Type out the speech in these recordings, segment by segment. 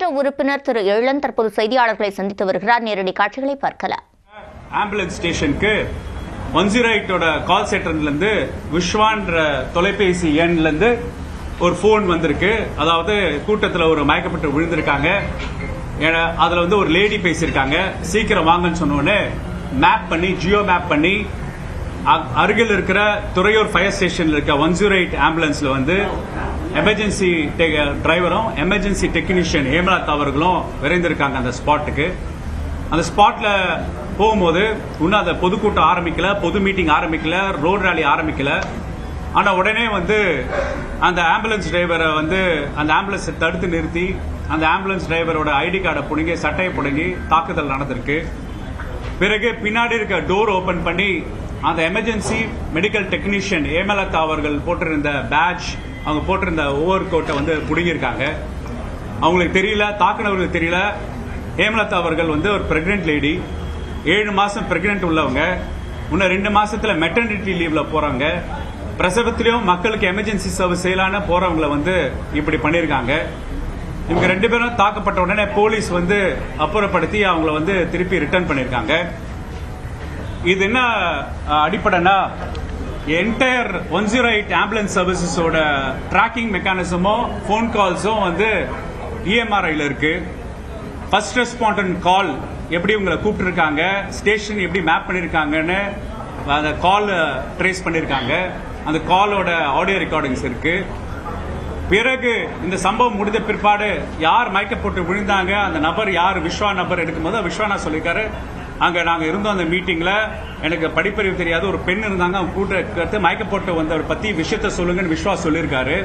சட்டமன்ற உறுப்பினர் திரு எழன் தற்போது செய்தியாளர்களை சந்தித்து வருகிறார். நேரடி காட்சிகளை பார்க்கலாம். ஆம்புலன்ஸ் ஸ்டேஷனுக்கு ஒன் ஜீரோ எயிட்டோட கால் சென்டர்லேருந்து விஸ்வான்ற தொலைபேசி எண்லேருந்து ஒரு ஃபோன் வந்திருக்கு. அதாவது கூட்டத்தில் ஒரு மயக்கப்பட்டு விழுந்திருக்காங்க. அதில் வந்து ஒரு லேடி பேசியிருக்காங்க. சீக்கிரம் வாங்கன்னு சொன்னோடனே மேப் பண்ணி ஜியோ மேப் பண்ணி அருகில் இருக்கிற துறையூர் ஃபயர் ஸ்டேஷனில் இருக்க ஒன் ஜீரோ எயிட் ஆம்புலன்ஸில் வந்து எமர்ஜென்சி டிரைவரும் எமர்ஜென்சி டெக்னீஷியன் ஹேமலதா அவர்களும் விரைந்திருக்காங்க அந்த ஸ்பாட்டுக்கு அந்த ஸ்பாட்டில் போகும்போது இன்னும் அந்த பொதுக்கூட்டம் ஆரம்பிக்கல பொது மீட்டிங் ஆரம்பிக்கல ரோடு ரேலி ஆரம்பிக்கல. ஆனால் உடனே வந்து அந்த ஆம்புலன்ஸ் டிரைவரை வந்து அந்த ஆம்புலன்ஸை தடுத்து நிறுத்தி அந்த ஆம்புலன்ஸ் டிரைவரோட ஐடி கார்டை பிடுங்கி சட்டையை பிடுங்கி தாக்குதல் நடந்திருக்கு. பிறகு பின்னாடி இருக்க டோர் ஓப்பன் பண்ணி அந்த எமர்ஜென்சி மெடிக்கல் டெக்னீஷியன் ஏமலதா அவர்கள் போட்டிருந்த பேட்ச் அவங்க போட்டிருந்த ஓவர் கோட்டை வந்து பிடுங்கியிருக்காங்க. அவங்களுக்கு தெரியல தாக்குனவர்களுக்கு தெரியல. ஹேமலதா அவர்கள் வந்து ஒரு ப்ரெக்னென்ட் லேடி ஏழு மாதம் ப்ரெக்னென்ட் உள்ளவங்க. இன்னும் ரெண்டு மாதத்தில் மெட்டர்னிட்டி லீவில் போகிறாங்க பிரசவத்திலையும் மக்களுக்கு எமர்ஜென்சி சர்வீஸ் செய்யலான்னு போகிறவங்கள வந்து இப்படி பண்ணியிருக்காங்க. இவங்க ரெண்டு பேரும் தாக்கப்பட்ட உடனே போலீஸ் வந்து அப்புறப்படுத்தி அவங்கள வந்து திருப்பி ரிட்டர்ன் பண்ணியிருக்காங்க. இது என்ன அடிப்படைனா entire one zero eight ambulance சர்வீசஸோட tracking மெக்கானிசமும் ஃபோன் கால்ஸும் வந்து இஎம்ஆர்ஐயில் இருக்குது ஃபர்ஸ்ட் ரெஸ்பாண்டன்ட் கால் எப்படி உங்களை கூப்பிட்டுருக்காங்க ஸ்டேஷன் எப்படி மேப் பண்ணியிருக்காங்கன்னு அந்த கால் ட்ரேஸ் பண்ணியிருக்காங்க அந்த காலோட ஆடியோ ரெக்கார்டிங்ஸ் இருக்குது பிறகு இந்த சம்பவம் முடிந்த பிற்பாடு யார் மயக்க போட்டு விழுந்தாங்க அந்த நபர் யார் விஸ்வா நபர் எடுக்கும்போது விஸ்வானா சொல்லியிருக்காரு அங்கே நாங்கள் இருந்தோம் அந்த மீட்டிங்கில் எனக்கு படிப்பறிவு தெரியாத. ஒரு பெண் இருந்தாங்க. அவங்க கூட்ட மயக்க போட்டு வந்தவர் பற்றி விஷயத்த சொல்லுங்கன்னு விஸ்வாஸ் சொல்லியிருக்காரு.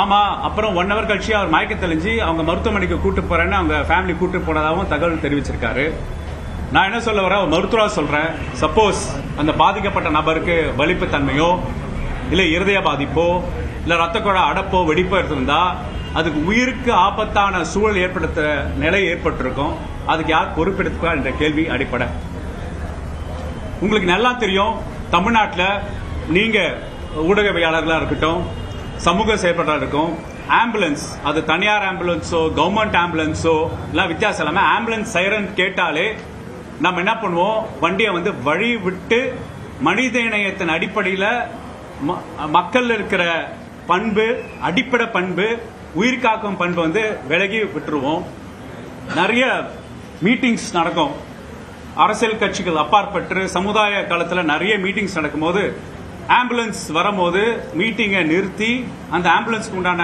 ஆமாம் அப்புறம் ஒன் ஹவர் கழிச்சு அவர் மயக்க தெளிஞ்சு அவங்க மருத்துவமனைக்கு கூட்டு போகிறேன்னு அவங்க ஃபேமிலி கூட்டு போனதாகவும் தகவல் தெரிவிச்சிருக்காரு. நான் என்ன சொல்ல வரேன்? ஒரு மருத்துவரா சொல்கிறேன் சப்போஸ் அந்த பாதிக்கப்பட்ட நபருக்கு வலிப்பு தன்மையோ இல்லை இருதய பாதிப்போ இல்லை ரத்த குழா அடப்போ வெடிப்போ இருந்திருந்தா அதுக்கு உயிருக்கு ஆபத்தான சூழல் ஏற்படுத்த நிலை ஏற்பட்டிருக்கும். அதுக்கு யார் பொறுப்பெடுத்துக்கா என்ற கேள்வி அடிப்படை. உங்களுக்கு நல்லா தெரியும் தமிழ்நாட்டில் நீங்கள் ஊடகவியாளர்களாக இருக்கட்டும் சமூக செயற்பாட்டாக இருக்கும் ஆம்புலன்ஸ் அது தனியார் ஆம்புலன்ஸோ கவர்மெண்ட் ஆம்புலன்ஸோ எல்லாம் வித்தியாசம் இல்லாமல் ஆம்புலன்ஸ் சைரன் கேட்டாலே நம்ம என்ன பண்ணுவோம்? வண்டியை வந்து வழி விட்டு மனித இணையத்தின் அடிப்படையில் ம- மக்கள் இருக்கிற பண்பு அடிப்படை பண்பு உயிர் காக்கும் பண்பு வந்து விலகி விட்டுருவோம். நிறைய மீட்டிங்ஸ் நடக்கும். அரசியல் கட்சிகள் அப்பாற்பட்டு சமுதாய காலத்தில் நிறைய மீட்டிங்ஸ் நடக்கும்போது ஆம்புலன்ஸ் வரும்போது மீட்டிங்கை நிறுத்தி அந்த ஆம்புலன்ஸ்க்கு உண்டான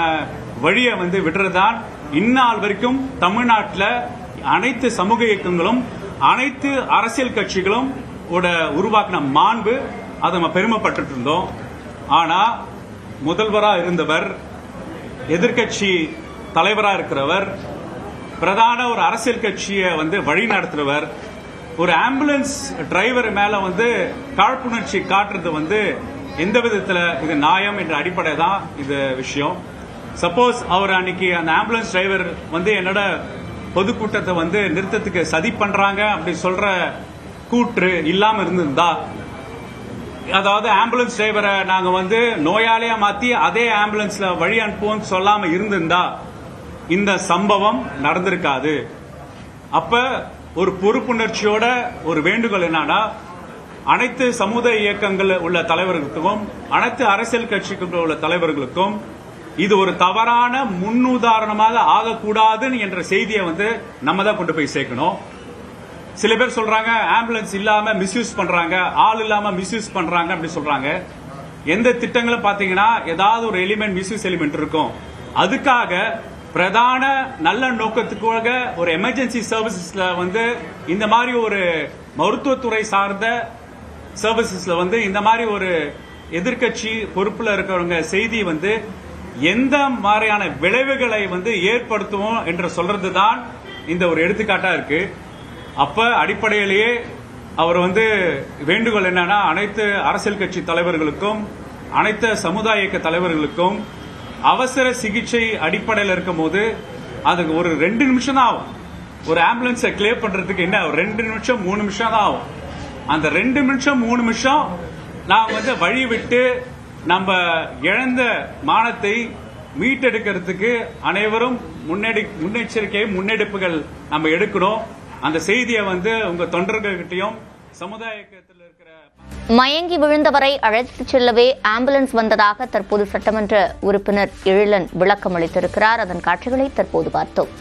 வழியை வந்து விடுறதுதான் இந்நாள் வரைக்கும் தமிழ்நாட்டில் அனைத்து சமூக இயக்கங்களும் அனைத்து அரசியல் கட்சிகளும் ஓட உருவாக்கின மாண்பு அதை நம்ம பெருமைப்பட்டு இருந்தோம். ஆனால் முதல்வராக இருந்தவர் எதிர்க்கட்சி தலைவராக இருக்கிறவர் பிரதான ஒரு அரசியல் கட்சியை வந்து வழி நடத்துறவர் ஒரு ஆம்புலன்ஸ் டிரைவர் மேல வந்து காழ்ப்புணர்ச்சி காட்டுறது வந்து எந்த விதத்தில் இது நியாயம் என்ற அடிப்படை தான் இது விஷயம். சப்போஸ் அவர் அன்னைக்கு அந்த ஆம்புலன்ஸ் டிரைவர் வந்து என்னோட பொதுக்கூட்டத்தை வந்து நிறுத்தத்துக்கு சதி பண்றாங்க அப்படி சொல்ற கூற்று இல்லாமல் இருந்திருந்தா அதாவது ஆம்புலன்ஸ் டிரைவரை நாங்க வந்து நோயாளியா மாத்தி அதே ஆம்புலன்ஸ்ல வழி அனுப்புவோம் சொல்லாம இருந்திருந்தா இந்த சம்பவம் நடந்திருக்காது. அப்ப ஒரு பொறுப்புணர்ச்சியோட ஒரு வேண்டுகோள் என்னன்னா அனைத்து சமுதாய இயக்கங்கள் உள்ள தலைவர்களுக்கும் அனைத்து அரசியல் கட்சிகள் உள்ள தலைவர்களுக்கும் இது ஒரு தவறான முன்னுதாரணமாக ஆகக்கூடாதுன்னு என்ற செய்தியை வந்து நம்ம தான் கொண்டு போய் சேர்க்கணும். சில பேர் சொல்றாங்க ஆம்புலன்ஸ் இல்லாம மிஸ்யூஸ் பண்றாங்க ஆள் இல்லாம மிஸ்யூஸ் பண்றாங்க அப்படி சொல்றாங்க. எந்த திட்டங்களும் பாத்தீங்கன்னா ஏதாவது ஒரு எலிமெண்ட் மிஸ்யூஸ் எலிமெண்ட் இருக்கும். அதுக்காக பிரதான நல்ல நோக்கத்துக்காக ஒரு எமர்ஜென்சி சர்வீசஸ்ல வந்து இந்த மாதிரி ஒரு மருத்துவத்துறை சார்ந்த சர்வீசஸ்ல வந்து இந்த மாதிரி ஒரு எதிர்க்கட்சி பொறுப்புல இருக்கிறவங்க செய்தி வந்து எந்த மாதிரியான விளைவுகளை வந்து ஏற்படுத்துவோம் என்று சொல்றது தான் இந்த ஒரு எடுத்துக்காட்டா இருக்கு. அப்ப அடிப்படையிலேயே அவர் வந்து வேண்டுகோள் என்னன்னா அனைத்து அரசியல் கட்சி தலைவர்களுக்கும் அனைத்து சமுதாய இயக்க தலைவர்களுக்கும் அவசர சிகிச்சை அடிப்படையில் இருக்கும் போது அதுக்கு ஒரு ரெண்டு நிமிஷம் தான் ஆகும். ஒரு ஆம்புலன்ஸை கிளியர் பண்றதுக்கு என்ன ரெண்டு நிமிஷம் மூணு நிமிஷம் தான் ஆகும். அந்த ரெண்டு நிமிஷம் மூணு நிமிஷம் நான் வந்து வழி விட்டு நம்ம இழந்த மானத்தை மீட்டெடுக்கிறதுக்கு அனைவரும் முன்னெடு முன்னெச்சரிக்கை முன்னெடுப்புகள் நம்ம எடுக்கணும். அந்த செய்தியை வந்து உங்க தொண்டர்கள்கிட்டையும் சமுதாயத்தில் இருக்கிற மயங்கி விழுந்தவரை அழைத்துச் செல்லவே ஆம்புலன்ஸ் வந்ததாக தற்போது சட்டமன்ற உறுப்பினர் எழிலன் விளக்கம் அளித்திருக்கிறார் அதன் காட்சிகளை தற்போது பார்த்தோம்.